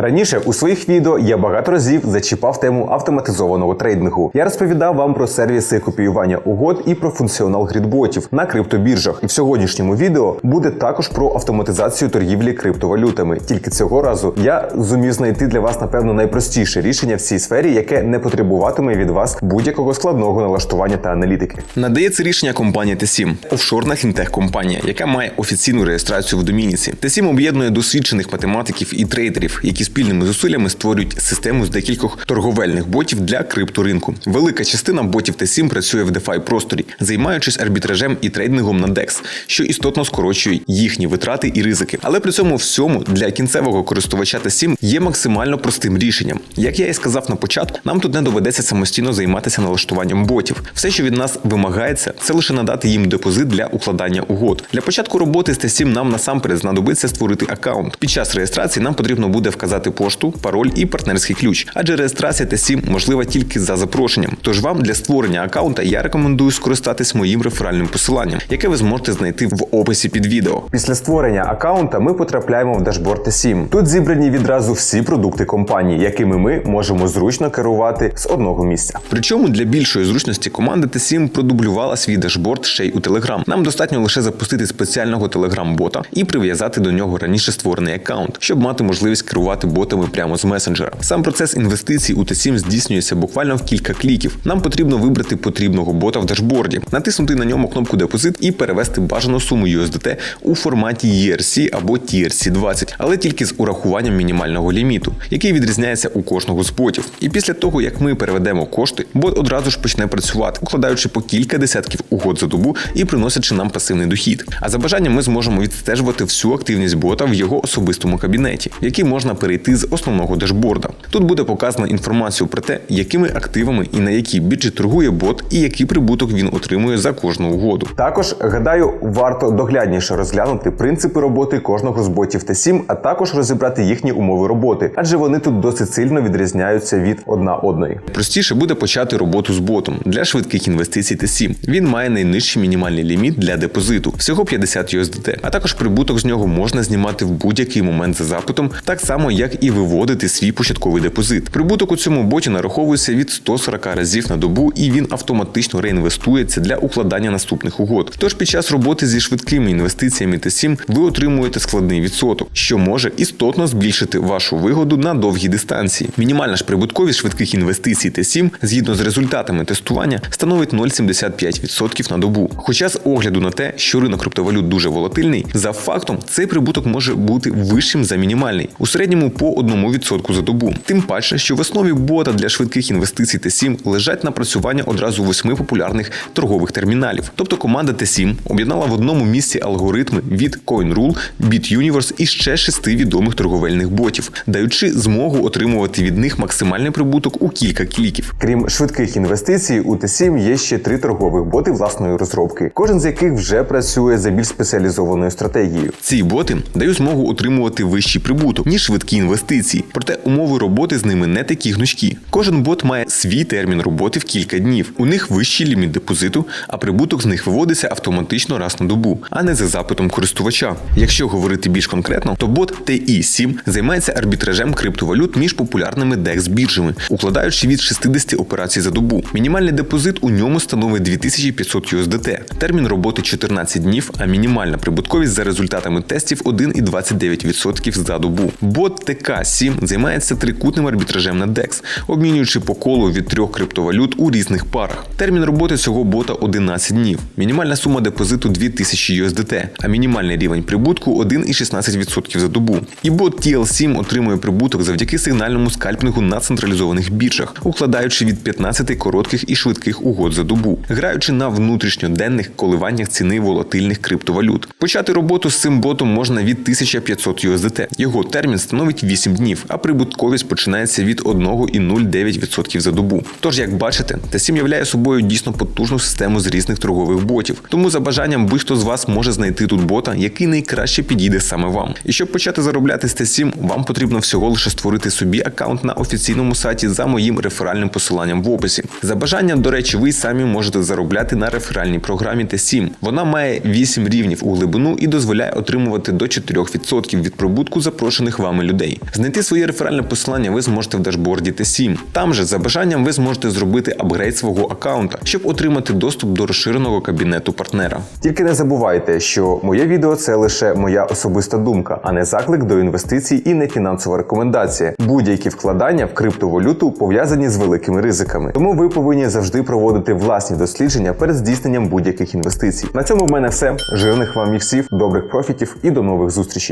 Раніше у своїх відео я багато разів зачіпав тему автоматизованого трейдингу. Я розповідав вам про сервіси копіювання угод і про функціонал грідботів на криптобіржах. І в сьогоднішньому відео буде також про автоматизацію торгівлі криптовалютами. Тільки цього разу я зумів знайти для вас напевно найпростіше рішення в цій сфері, яке не потребуватиме від вас будь-якого складного налаштування та аналітики. Надає це рішення компанія T7, офшорна фінтех-компанія, яка має офіційну реєстрацію в Домініці. T7 об'єднує досвідчених математиків і трейдерів, які спільними зусиллями створюють систему з декількох торговельних ботів для крипторинку. Велика частина ботів T7 працює в DeFi просторі, займаючись арбітражем і трейдингом на DEX, що істотно скорочує їхні витрати і ризики. Але при цьому всьому для кінцевого користувача T7 є максимально простим рішенням. Як я і сказав на початку, нам тут не доведеться самостійно займатися налаштуванням ботів. Все, що від нас вимагається, це лише надати їм депозит для укладання угод. Для початку роботи з T7 нам насамперед знадобиться створити аккаунт. Під час реєстрації нам потрібно буде вказати пошту, пароль і партнерський ключ, адже реєстрація T7 можлива тільки за запрошенням. Тож вам для створення аккаунта я рекомендую скористатись моїм реферальним посиланням, яке ви зможете знайти в описі під відео. Після створення аккаунта ми потрапляємо в дашборд T7. Тут зібрані відразу всі продукти компанії, якими ми можемо зручно керувати з одного місця. Причому для більшої зручності команда T7 продублювала свій дашборд ще й у Telegram. Нам достатньо лише запустити спеціального Telegram-бота і прив'язати до нього раніше створений аккаунт, щоб мати можливість керувати ботами прямо з месенджера. Сам процес інвестицій у T7 здійснюється буквально в кілька кліків. Нам потрібно вибрати потрібного бота в дашборді, натиснути на ньому кнопку депозит і перевести бажану суму USDT у форматі ERC або TRC20, але тільки з урахуванням мінімального ліміту, який відрізняється у кожного з ботів. І після того, як ми переведемо кошти, бот одразу ж почне працювати, укладаючи по кілька десятків угод за добу і приносячи нам пасивний дохід. А за бажанням ми зможемо відстежувати всю активність бота в його особистому кабінеті, який можна перейти з основного дашборда. Тут буде показана інформація про те, якими активами і на якій біржі торгує бот, і який прибуток він отримує за кожну угоду. Також гадаю, варто доглядніше розглянути принципи роботи кожного з ботів T7, а також розібрати їхні умови роботи, адже вони тут досить сильно відрізняються від одна одної. Простіше буде почати роботу з ботом для швидких інвестицій T7. Він має найнижчий мінімальний ліміт для депозиту всього 50 USDT, а також прибуток з нього можна знімати в будь-який момент за запитом, так само як і виводити свій початковий депозит. Прибуток у цьому боті нараховується від 140 разів на добу, і він автоматично реінвестується для укладання наступних угод. Тож під час роботи зі швидкими інвестиціями T7 ви отримуєте складний відсоток, що може істотно збільшити вашу вигоду на довгій дистанції. Мінімальна ж прибутковість швидких інвестицій T7 згідно з результатами тестування становить 0,75% на добу. Хоча з огляду на те, що ринок криптовалют дуже волатильний, за фактом цей прибуток може бути вищим за мінімальний у середньому по 1% за добу. Тим паче, що в основі бота для швидких інвестицій T7 лежать напрацювання одразу восьми популярних торгових терміналів. Тобто команда T7 об'єднала в одному місці алгоритми від CoinRule, BitUniverse і ще шести відомих торговельних ботів, даючи змогу отримувати від них максимальний прибуток у кілька кліків. Крім швидких інвестицій, у T7 є ще три торгових боти власної розробки, кожен з яких вже працює за більш спеціалізованою стратегією. Ці боти дають змогу отримувати вищий прибуток, ніж швидкі інвестиції. Проте умови роботи з ними не такі гнучкі. Кожен бот має свій термін роботи в кілька днів. У них вищий ліміт депозиту, а прибуток з них виводиться автоматично раз на добу, а не за запитом користувача. Якщо говорити більш конкретно, то бот TI7 займається арбітражем криптовалют між популярними dex біржами, укладаючи від 60 операцій за добу. Мінімальний депозит у ньому становить 2500 USDT. Термін роботи 14 днів, а мінімальна прибутковість за результатами тестів 1,29% за добу. Бот ТК7 займається трикутним арбітражем на DEX, обмінюючи по колу від трьох криптовалют у різних парах. Термін роботи цього бота 11 днів. Мінімальна сума депозиту 2000 USDT, а мінімальний рівень прибутку 1,16% за добу. І бот TL7 отримує прибуток завдяки сигнальному скальпінгу на централізованих біржах, укладаючи від 15 коротких і швидких угод за добу, граючи на внутрішньоденних коливаннях ціни волатильних криптовалют. Почати роботу з цим ботом можна від 1500 USDT. Його термін становить 8 днів, а прибутковість починається від 1,09% за добу. Тож, як бачите, T7 являє собою дійсно потужну систему з різних торгових ботів. Тому за бажанням будь-хто з вас може знайти тут бота, який найкраще підійде саме вам. І щоб почати заробляти з T7, вам потрібно всього лише створити собі аккаунт на офіційному сайті за моїм реферальним посиланням в описі. За бажанням, до речі, ви самі можете заробляти на реферальній програмі T7. Вона має 8 рівнів у глибину і дозволяє отримувати до 4% від прибутку запрошених вами людей. Людей. Знайти своє реферальне посилання ви зможете в дашборді T7. Там же, за бажанням, ви зможете зробити апгрейд свого аккаунта, щоб отримати доступ до розширеного кабінету партнера. Тільки не забувайте, що моє відео це лише моя особиста думка, а не заклик до інвестицій і не фінансова рекомендація. Будь-які вкладання в криптовалюту пов'язані з великими ризиками. Тому ви повинні завжди проводити власні дослідження перед здійсненням будь-яких інвестицій. На цьому в мене все. Жирних вам міксів, добрих профітів і до нових зустрічей.